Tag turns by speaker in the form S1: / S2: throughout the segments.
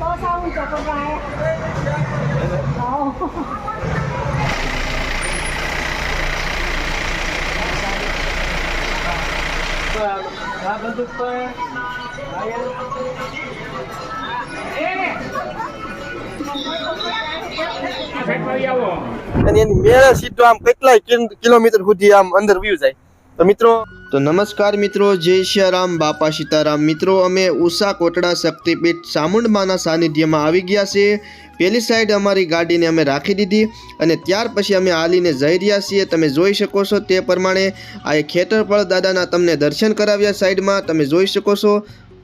S1: có sao cho con gái không
S2: આ બધું પણ
S3: અને એની મેળે સીધો આમ કેટલાય કિલ- કિલોમીટર સુધી આમ અંદર વ્યૂ જાય. તો મિત્રો,
S4: તો નમસ્કાર મિત્રો, જય શ્યારામ, બાપા સીતારામ. મિત્રો, અમે ઉષા કોટડા શક્તિપીઠ ચામુંડમાના સાનિધ્યમાં આવી ગયા છીએ. પહેલી સાઈડ અમારી ગાડીને અમે રાખી દીધી અને ત્યાર પછી અમે હાલીને જઈ રહ્યા છીએ. તમે જોઈ શકો છો તે પ્રમાણે આ એક ખેતરપળ દાદાના તમને દર્શન કરાવ્યા સાઈડમાં તમે જોઈ શકો છો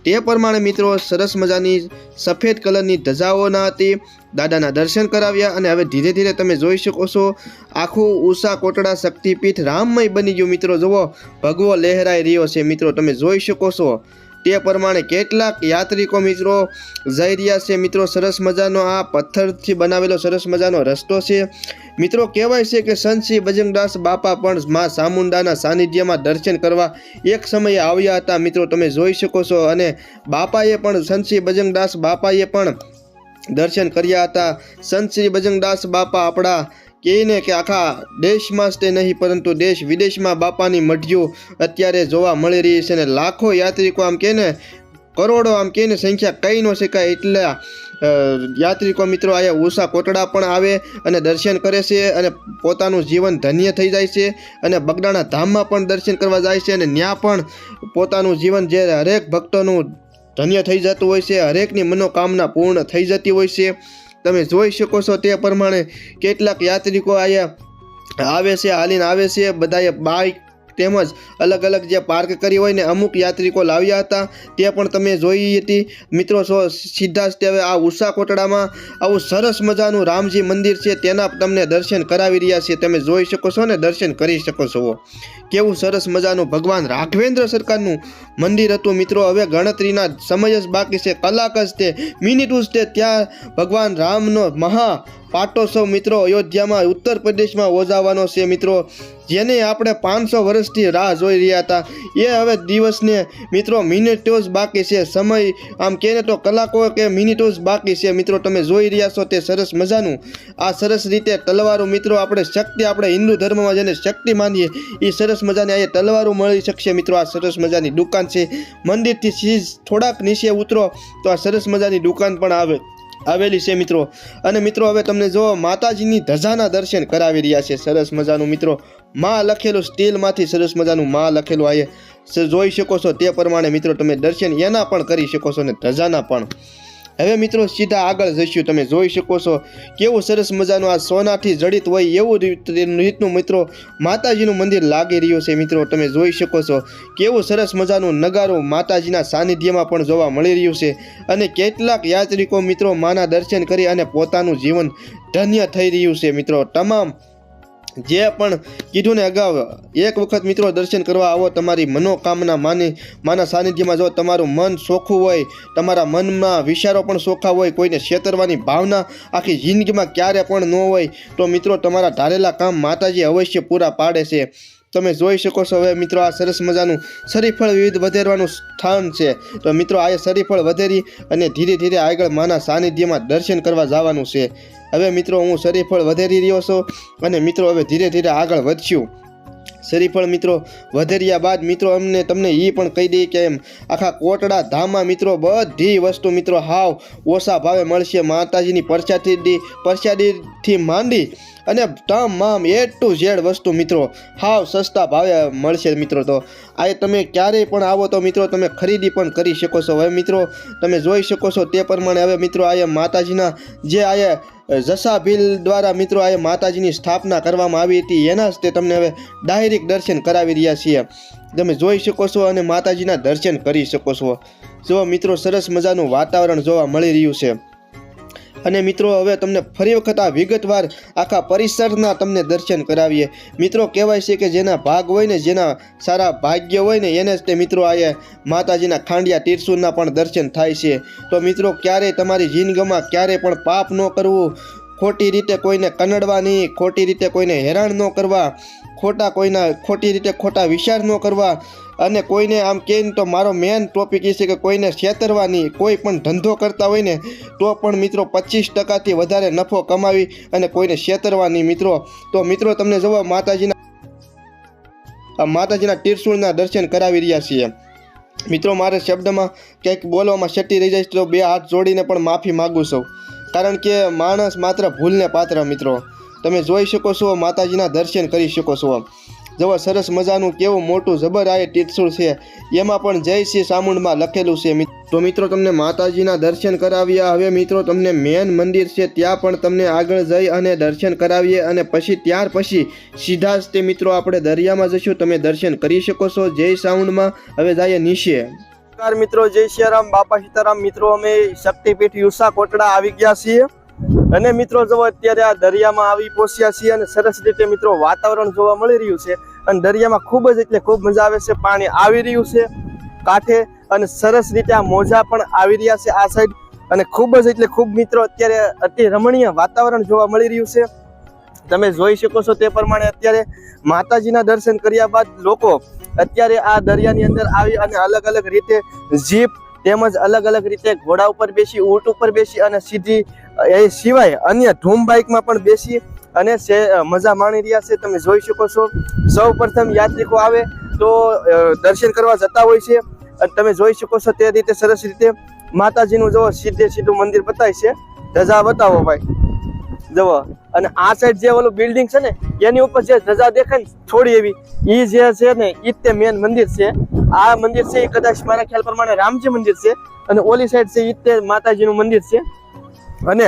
S4: તે પ્રમાણે મિત્રો સરસ મજાની સફેદ કલરની ધજાઓના હતી દાદાના દર્શન કરાવ્યા અને હવે ધીરે ધીરે તમે જોઈ શકો છો, આખું ઉષા કોટડા શક્તિપીઠ રામમય બની ગયું. મિત્રો, જુઓ, ભગવો લહેરાઈ રહ્યો છે. મિત્રો, તમે જોઈ શકો છો તે પ્રમાણે કેટલાક યાત્રિકો મિત્રો જઈ રહ્યા છે. મિત્રો, સરસ મજાનો આ પથ્થરથી બનાવેલો સરસ મજાનો રસ્તો છે. મિત્રો, કહેવાય છે કે સંતશ્રી બજરંગદાસ બાપા પણ મા ચામુંડાના સાનિધ્યમાં દર્શન કરવા એક સમયે આવ્યા હતા. મિત્રો, તમે જોઈ શકો છો અને બાપાએ પણ સંતશ્રી બજરંગદાસ બાપાએ પણ દર્શન કર્યા હતા. સંત શ્રી બજરંગદાસ બાપા આપણા કહીને કે આખા દેશમાં જ તે નહીં, પરંતુ દેશ વિદેશમાં બાપાની મઢીઓ અત્યારે જોવા મળી રહી છે અને લાખો યાત્રિકો આમ કહે ને કરોડો આમ કહે ને સંખ્યા કહી ન શકાય એટલા યાત્રિકો મિત્રો અહીંયા ઉષા કોટડા પણ આવે અને દર્શન કરે છે અને પોતાનું જીવન ધન્ય થઈ જાય છે અને બગડાણા ધામમાં પણ દર્શન કરવા જાય છે અને ત્યાં પણ પોતાનું જીવન જે હરેક ભક્તોનું ધન્ય થઈ જતું હોય છે, હરેકની મનોકામના પૂર્ણ થઈ જતી હોય છે. તમે જોઈ શકો છો તે પ્રમાણે કેટલાક યાત્રિકો અહીંયા આવે છે, હાલીને આવે છે, બધાએ બાઇક તેમજ અલગ અલગ જે પાર્ક કરી હોય ને અમુક યાત્રિકો લાવ્યા હતા, તે પણ તમે જોઈ હતી. મિત્રો સીધા જ હવે આ ઉષા કોટડામાં આવું સરસ મજાનું રામજી મંદિર છે, તેના તમને દર્શન કરાવી રહ્યા છે. તમે જોઈ શકો છો ને, દર્શન કરી શકો છો. કેવું સરસ મજાનું ભગવાન રાઘવેન્દ્ર સરકારનું મંદિર હતું. મિત્રો, હવે ગણતરીના સમય જ બાકી છે, કલાક જ તે, મિનિટું જ તે, ત્યાં ભગવાન રામનો મહા પાટોત્સવ મિત્રો અયોધ્યામાં, ઉત્તર પ્રદેશમાં યોજાવાનો છે. મિત્રો જેને આપણે પાંચસો વર્ષથી રાહ જોઈ રહ્યા હતા. એ હવે દિવસને, મિત્રો મિનિટો જ બાકી છે. સમય, આમ કહેને તો કલાકો કે મિનિટો જ બાકી છે. મિત્રો, તમે જોઈ રહ્યા છો તે સરસ મજાનું. આ સરસ રીતે તલવારો, મિત્રો, આપણે શક્તિ, આપણે હિન્દુ ધર્મમાં જેને શક્તિ માનીએ એ સરસ મજાની અહીંયા તલવારું મળી શકશે. મિત્રો, આ સરસ મજાની દુકાન છે. મંદિરથી સીઝ થોડાક નીચે ઉતરો, તો આ સરસ મજાની દુકાન પણ આવે, આવેલી છે, મિત્રો. અને મિત્રો, હવે તમને જો માતાજીની ધજાના દર્શન કરાવી રહ્યા છે. સરસ મજાનું, મિત્રો. માં લખેલું સ્ટીલમાંથી સરસ મજાનું માં લખેલું આયે જોઈ શકો છો તે પ્રમાણે મિત્રો તમે દર્શન એના પણ કરી શકો છો અને ધજાના પણ. હવે મિત્રો સીધા આગળ જઈશું, તમે જોઈ શકો છો કેવું સરસ મજાનું આ સોનાથી જડિત હોય એવું રીતનું મિત્રો માતાજીનું મંદિર લાગી રહ્યું છે મિત્રો. તમે જોઈ શકો છો કેવું સરસ મજાનું નગારું માતાજીના સાનિધ્યમાં પણ જોવા મળી રહ્યું છે. અને કેટલાક યાત્રિકો મિત્રો માના દર્શન કરી અને પોતાનું જીવન ધન્ય થઈ રહ્યું છે મિત્રો. તમામ જે પણ કીધું ને અગાઉ, એક વખત મિત્રો દર્શન કરવા આવો તમારી મનોકામના માની, માના સાનિધ્યમાં જો તમારું મન ચોખ્ખું હોય, તમારા મનમાં વિચારો પણ ચોખ્ખા હોય, કોઈને છેતરવાની ભાવના આખી જિંદગીમાં ક્યારે પણ ન હોય, તો મિત્રો તમારા ધારેલા કામ માતાજી અવશ્ય પૂરા પાડે છે. તમે જોઈ શકો છો હવે મિત્રો આ સરસ મજાનું શરીફળ વિવિધ વધેરવાનું સ્થાન છે. તો મિત્રો આ શરીફળ વધેરી અને ધીરે ધીરે આગળ માના સાનિધ્યમાં દર્શન કરવા જવાનું છે. હવે મિત્રો, હું શરીફળ વધેરી રહ્યો છું અને મિત્રો, હવે ધીરે ધીરે આગળ વધશું. શરીફળ મિત્રો, વધેર્યા બાદ મિત્રો, અમને તમને એ પણ કહી દઈએ કે એમ, આખા કોટડા ધામમાં મિત્રો, બધી વસ્તુ મિત્રો, હાવ ઓછા ભાવે મળશે. માતાજીની પરસાદી પરસાદીથી માંડી અને તમામ એ ટુ ઝેડ વસ્તુ મિત્રો, હાવ સસ્તા ભાવે મળશે મિત્રો તો. આ તમે ક્યારેય પણ આવો તો મિત્રો, તમે ખરીદી પણ કરી શકો છો. હવે મિત્રો, તમે જોઈ શકો છો તે પ્રમાણે હવે મિત્રો, આ માતાજીના જે આ જસા ભીલ દ્વારા મિત્રો આ માતાજીની સ્થાપના કરવામાં આવી હતી. એના જ તે તમને હવે ડાયરેક્ટ દર્શન કરાવી રહ્યા છીએ. તમે જોઈ શકો છો અને માતાજીના દર્શન કરી શકો છો. જો મિત્રો, સરસ મજાનું વાતાવરણ જોવા મળી રહ્યું છે. અને મિત્રો, હવે તમને ફરી વખત આ વિગતવાર આખા પરિસરના તમને દર્શન કરાવીએ. મિત્રો, કહેવાય છે કે જેના ભાગ હોય ને જેના સારા ભાગ્ય હોય ને એને જ તે મિત્રો આ માતાજીના ખાંડિયા તીરસુરના પણ દર્શન થાય છે. તો મિત્રો ક્યારેય તમારી જિંદગીમાં ક્યારેય પણ પાપ ન કરવું, ખોટી રીતે કોઈને કનડવા નહીં ખોટી રીતે કોઈને હેરાન ન કરવા, ખોટા કોઈના, ખોટી રીતે ખોટા વિચાર ન કરવા
S5: અને કોઈને આમ કહે તો મારો મેન ટોપિક એ છે કે કોઈને છેતરવાની કોઈ પણ ધંધો કરતા હોય ને, તો પણ મિત્રો પચીસ ટકાથી વધારે નફો કમાવી અને કોઈને છેતરવાની મિત્રો. તો મિત્રો તમને જુઓ માતાજીના માતાજીના તીરસુળના દર્શન કરાવી રહ્યા છીએ. મિત્રો, મારે શબ્દમાં કંઈક બોલવામાં શટી રહી જાય તો બે હાથ જોડીને પણ માફી માગું છું. કારણ કે માણસ માત્ર ભૂલને પાત્ર, મિત્રો. તમે જોઈ શકો છો, માતાજીના દર્શન કરી શકો છો. જવા સરસ મજાનું કેવું મોટું જબર આ ટીટસુળ છે. એમાં પણ જય શ્રી ચામુંડમાં લખેલું છે તો મિત્રો તમને માતાજીના દર્શન કરાવ્યા. હવે મિત્રો તમને મેન મંદિર છે, ત્યાં પણ તમને આગળ જઈ અને દર્શન કરાવીએ અને પછી ત્યાર પછી સીધા જ તે મિત્રો આપણે દરિયામાં જઈશું તમે દર્શન કરી શકો છો જય સાઉન્ડમાં હવે જઈએ નીચે.
S4: મિત્રો, જય સિયારામ બાપા સીતારામ. મિત્રો, અમે શક્તિપીઠ યુસા કોટડા આવી ગયા છીએ. અને મિત્રો જો અત્યારે આ દરિયામાં આવી પહોંચ્યા છીએ અને સરસ રીતે મિત્રો વાતાવરણ જોવા મળી રહ્યું છે અને દરિયામાં ખૂબ જ એટલે ખૂબ મજા આવે છે, પાણી આવી રહ્યું છે કાંઠે અને સરસ રીતે આ મોજા પણ આવી રહ્યા છે આ સાઈડ અને ખૂબ જ એટલે ખૂબ મિત્રો અત્યારે અતિ રમણીય વાતાવરણ જોવા મળી રહ્યું છે. તમે જોઈ શકો છો તે પ્રમાણે અત્યારે માતાજીના દર્શન કર્યા બાદ લોકો અત્યારે આ દરિયાની અંદર આવી અને અલગ અલગ રીતે જીપ તેમજ અલગ અલગ રીતે ઘોડા ઉપર બેસી, ઊંટ ઉપર બેસી અને સીધી એ સિવાય અન્ય ધૂમ બાઇકમાં પણ બેસી અને મજા માણી રહ્યા છે, તમે જોઈ શકો છો. સૌ યાત્રિકો આવે તો દર્શન કરવા જતા હોય છે. અને તમે જોઈ શકો છો તે રીતે સરસ રીતે માતાજીનું જવો સીધે સીધું મંદિર બતાય છે. ધજા બતાવો ભાઈ. જુઓ. અને આ સાઈડ જે ઓલું બિલ્ડિંગ છે ને, એની ઉપર જે ધજા દેખાય ને, થોડી એવી એ જે છે ને એ તે મેન મંદિર છે. આ મંદિર છે એ કદાચ મારા ખ્યાલ પ્રમાણે રામજી મંદિર છે. અને ઓલી સાઈડ છે એ તે માતાજીનું મંદિર છે. અને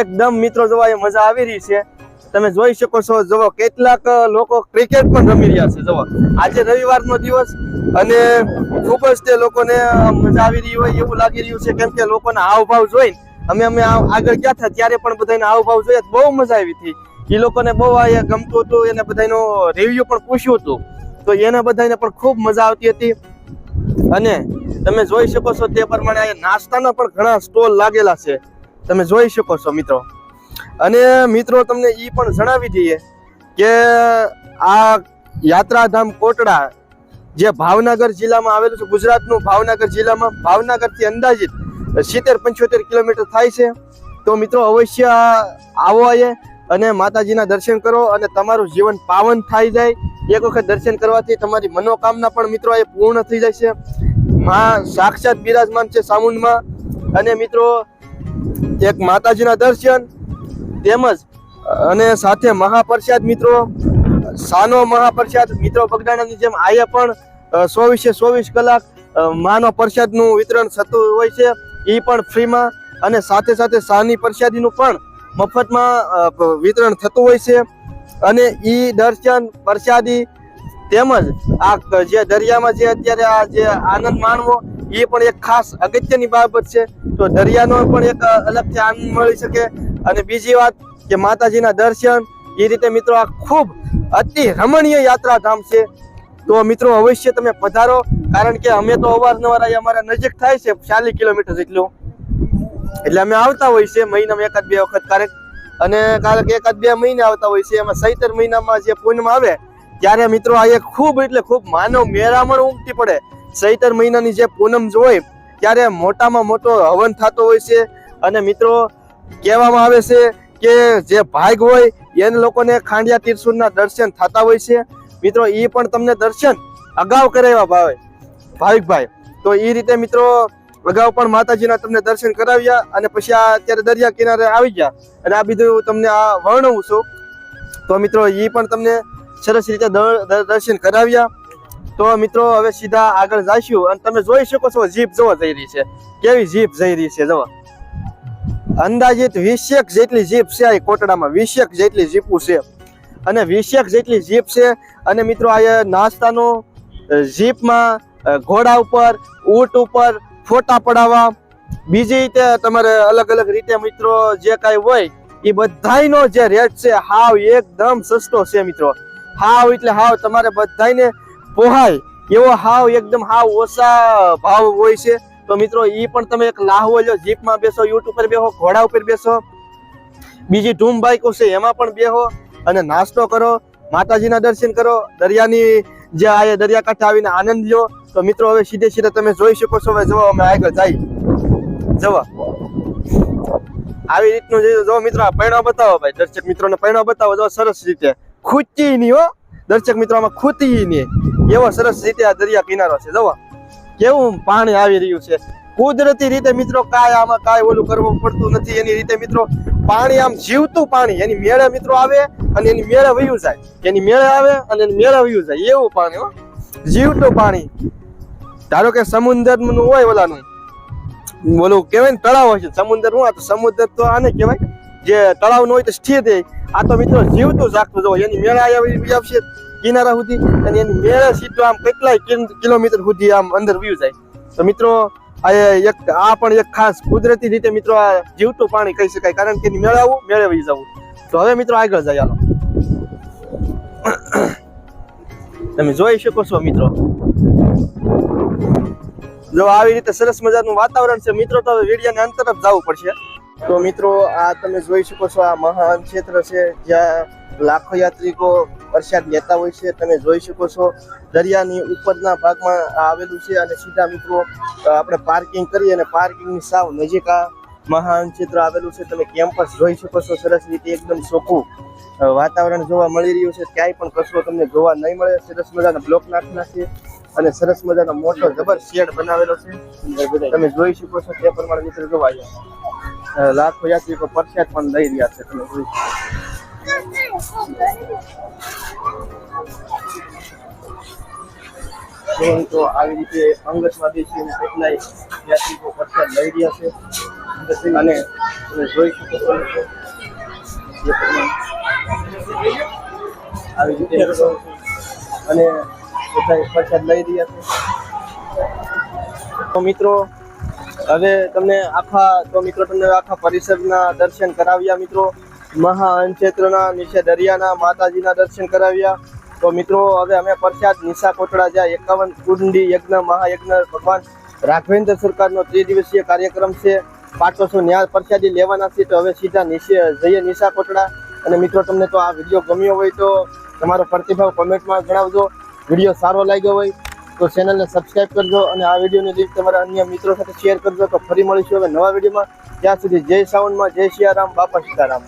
S4: એકદમ મિત્રો જોવા એ મજા આવી રહી છે. તમે જોઈ શકો છો, જુઓ, કેટલાક લોકો ક્રિકેટ પણ રમી રહ્યા છે, જુઓ. આજે રવિવારનો દિવસ અને ખૂબ જ તે લોકોને મજા આવી રહી હોય એવું લાગી રહ્યું છે, કેમ કે લોકોના હાવભાવ જોઈ અમે અમે આગળ ગયા હતા, ત્યારે પણ બધાને હાવભાવ જોઈએ બહુ મજા આવી હતી. એ લોકોને બહુ ગમતું હતું, એને બધાનો રિવ્યુ પણ પૂછ્યું હતું. તો એને બધાને પણ ખૂબ મજા આવતી હતી. અને તમે જોઈ શકો છો, તે પ્રમાણે નાસ્તાના પણ ઘણા સ્ટોલ લાગેલા છે. તમે જોઈ શકો છો મિત્રો. અને મિત્રો, તમને એ પણ જણાવી દઈએ કે આ યાત્રાધામ કોટડા જે ભાવનગર જિલ્લામાં આવેલું છે, ગુજરાતનું ભાવનગર જિલ્લામાં, ભાવનગરથી અંદાજિત સિત્તેર પંચોતેર કિલોમીટર થાય છે. તો મિત્રો, અવશ્ય આવો અહીંયા અને માતાજીના દર્શન કરો અને તમારું જીવન પાવન થઈ જાય. એક વખત દર્શન કરવાથી તમારી મનોકામના પણ મિત્રો, એ પૂર્ણ થઈ જાય છે માં સાક્ષાત બિરાજમાન છે સામુંડમાં. અને મિત્રો એક માતાજીના દર્શન તેમજ, અને સાથે મહાપ્રસાદ મિત્રો, સાનો મહાપ્રસાદ મિત્રો બગદાણાની જેમ આયે પણ ચોવીસે ચોવીસ કલાક માનો પ્રસાદનું વિતરણ થતું હોય છે એ પણ ફ્રીમાં, અને સાથે સાથે સાની પ્રસાદીનું પણ મફતમાં વિતરણ થતું હોય છે, અને એ દર્શન, પ્રસાદી તેમજ આ જે દરિયામાં જે અત્યારે આ જે આનંદ માણવો એ પણ એક ખાસ અગત્યની બાબત છે. તો દરિયાનો પણ એક અલગથી આનંદ મળી શકે. અને બીજી વાત કે માતાજીના દર્શન, એ રીતે મિત્રો આ ખૂબ અતિ રમણીય યાત્રાધામ છે. તો મિત્રો અવશ્ય તમે પધારો. કારણ કે અમે તો અવારનવાર અહીંયા અમારા નજીક થાય છે, ચાલીસ કિલોમીટર જેટલું. એટલે અમે આવતા હોય છે મહિનામાં એકાદ બે વખત ક્યારેક. અને ક્યારેક એકાદ બે મહિને આવતા હોય છે, એમાં સૈતર મહિનામાં જે પૂનમ આવે, ત્યારે મિત્રો આ એક ખૂબ એટલે ખૂબ માનવ મેળામણ ઉમટી પડે. સૈતર મહિનાની જે પૂનમ હોય ત્યારે મોટામાં મોટો હવન થતો હોય છે. અને મિત્રો, કહેવામાં આવે છે કે જે ભાગ હોય, એને લોકોને ખાંડિયા તીરસુરના દર્શન થતા હોય છે. મિત્રો એ પણ તમને દર્શન અગાઉ કરાવ્યા ભાવે. ભાવિકભાઈ તો એ રીતે મિત્રો, અગાઉ પણ માતાજીના તમને દર્શન કરાવ્યા અને પછી આ અત્યારે દરિયા કિનારે આવી ગયા. અને આ બીજું તમને આ વર્ણવું છું. તો મિત્રો એ પણ તમને સરસ રીતે દર- દર- દર્શન કરાવ્યા. તો મિત્રો, હવે સીધા આગળ જઈશું અને તમે જોઈ શકો છો જીપ જવા જઈ રહી છે. કેવી જીપ જઈ રહી છે, જવા. અંદાજિત વીસેક જેટલી જીપ છે આ કોટડામાં, વીસેક જેટલી જીપો છે. અને વીસેક જેટલી જીપ છે, અને મિત્રો, આ નાસ્તાનો જીપમાં ઘોડા ઉપર, ઊંટ ઉપર, ફોટા પડાવવા. બીજી રીતે તમારે અલગ અલગ રીતે મિત્રો, જે કાંઈ હોય એ બધાયનો જે રેટ છે, હાવ એકદમ સસ્તો છે મિત્રો. હાવ એટલે હાવ તમારે બધાયને પોહાય. એવો હાવ એકદમ હાવ ઓછા ભાવ હોય છે. તો મિત્રો એ પણ તમે એક લાહવો લો, જીપમાં બેસો યુટ્યુબ પર બેસો ઘોડા ઉપર બેસો. બીજી ધૂમ બાઈકો છે, એમાં પણ બેહો અને નાસ્તો કરો, માતાજીના દર્શન કરો, દરિયાની જે આ દરિયાકાંઠે આવીને આનંદ લ્યો તો મિત્રો, હવે સીધે સીધે તમે જોઈ શકો છો, હવે જવા અમે આગળ જઈ જવા આવી રીતનું જે મિત્રો, આ પૈણો બતાવો ભાઈ, દર્શક મિત્રોને પૈણો બતાવો, જો સરસ રીતે. ખૂચી નહીં હો. દર્શક મિત્રો, આમાં ખૂતી ની. એવો સરસ રીતે આ દરિયા કિનારો છે. જવા કેવું પાણી આવી રહ્યું છે. કુદરતી રીતે મિત્રો કાંઈ આમાં કાંઈ ઓલું કરવું પડતું નથી. એની રીતે મિત્રો પાણી આમ જીવતું પાણી. એની મેળે મિત્રો આવે અને એની મેળે વયું જાય. એની મેળે આવે અને એની મેળે વયું જાય. એવું પાણી જીવતું પાણી. ધારો કે સમુદ્રનું હોય ઓલાનું. ઓલું કહેવાય ને તળાવ હોય છે. સમુદ્ર હું આ તો સમુદ્ર તો આને કહેવાય. જે તળાવનું હોય તો સ્થિર રહે. આ તો મિત્રો જીવતું જાગતું જોવો એની મેળા આવી આવશે. કિનારા સુધી અને એની મેળે સીધો આમ કેટલાય કિલોમીટર સુધી આમ અંદર વ્યૂ જાય. તો મિત્રો, આ એક આ પણ એક ખાસ કુદરતી રીતે મિત્રો આ જીવતું પાણી કહી શકાય, કારણ કે એની મેળે આવું, મેળે વહી જવું. તો હવે મિત્રો આગળ જાય હાલો. તમે જોઈ શકો છો મિત્રો. જો આવી રીતે સરસ મજાનું વાતાવરણ છે, મિત્રો તો હવે વીડિયાને અંત તરફ જવું પડશે. તો મિત્રો, આ તમે જોઈ શકો છો, આ મહાન ક્ષેત્ર છે, જ્યાં લાખો યાત્રિકો પ્રસાદ લેતા હોય છે, તમે જોઈ શકો છો. દરિયાની ઉપરના ભાગમાં આવેલું છે અને સીધા મિત્રો આપણે પાર્કિંગ કરી અને પાર્કિંગની સાવ નજીક આ મહાન ચિત્ર આવેલું છે. તમે કેમ્પસ જોઈ શકો છો, સરસ રીતે એકદમ ચોખ્ખું વાતાવરણ જોવા મળી રહ્યું છે. ક્યાંય પણ કચરો તમને જોવા નહીં મળે. સરસ મજાના બ્લોક નાખના છે અને સરસ મજાનો મોટો જબર શેડ બનાવેલો છે. તમે જોઈ શકો છો તે પ્રમાણે મિત્રો જોવા લાખો યાત્રિકો પ્રસાદ પણ લઈ રહ્યા છે. તમે જોઈ શકો. તો આવી રીતે અંગતમાં બેસીને કેટલાય યાત્રિકો પ્રસાદ લઈ રહ્યા છે. અને તમે જોઈ શકો છો. આવી રીતે અને બધા પ્રસાદ લઈ રહ્યા છે. તો મિત્રો, હવે તમને આખા, તો મિત્રો તમને આખા પરિસરના દર્શન કરાવ્યા મિત્રો. મહા ક્ષેત્રના નીચે દરિયાના માતાજીના દર્શન કરાવ્યા. તો મિત્રો, હવે અમે પ્રસાદ નિશા કોટડા જ્યાં એકાવન કુંડી યજ્ઞ, મહાયજ્ઞ ભગવાન રાઘવેન્દ્ર સરકારનો ત્રિદિવસીય કાર્યક્રમ છે. પાંચસો ન્યાય પ્રસાદી લેવાના છે, તો હવે સીધા નીચે જઈએ નિશા કોટડા. અને મિત્રો, તમને તો આ વીડિયો ગમ્યો હોય તો તમારો પ્રતિભાવ કોમેન્ટમાં જણાવજો. વીડિયો સારો લાગ્યો હોય તો ચેનલને સબસ્ક્રાઈબ કરજો અને આ વિડીયોની લિંક તમારા અન્ય મિત્રો સાથે શેર કરજો. તો ફરી મળીશું હવે નવા વિડીયોમાં. ત્યાં સુધી જય સાવનમાં જય સિયારામ બાપા સીતારામ.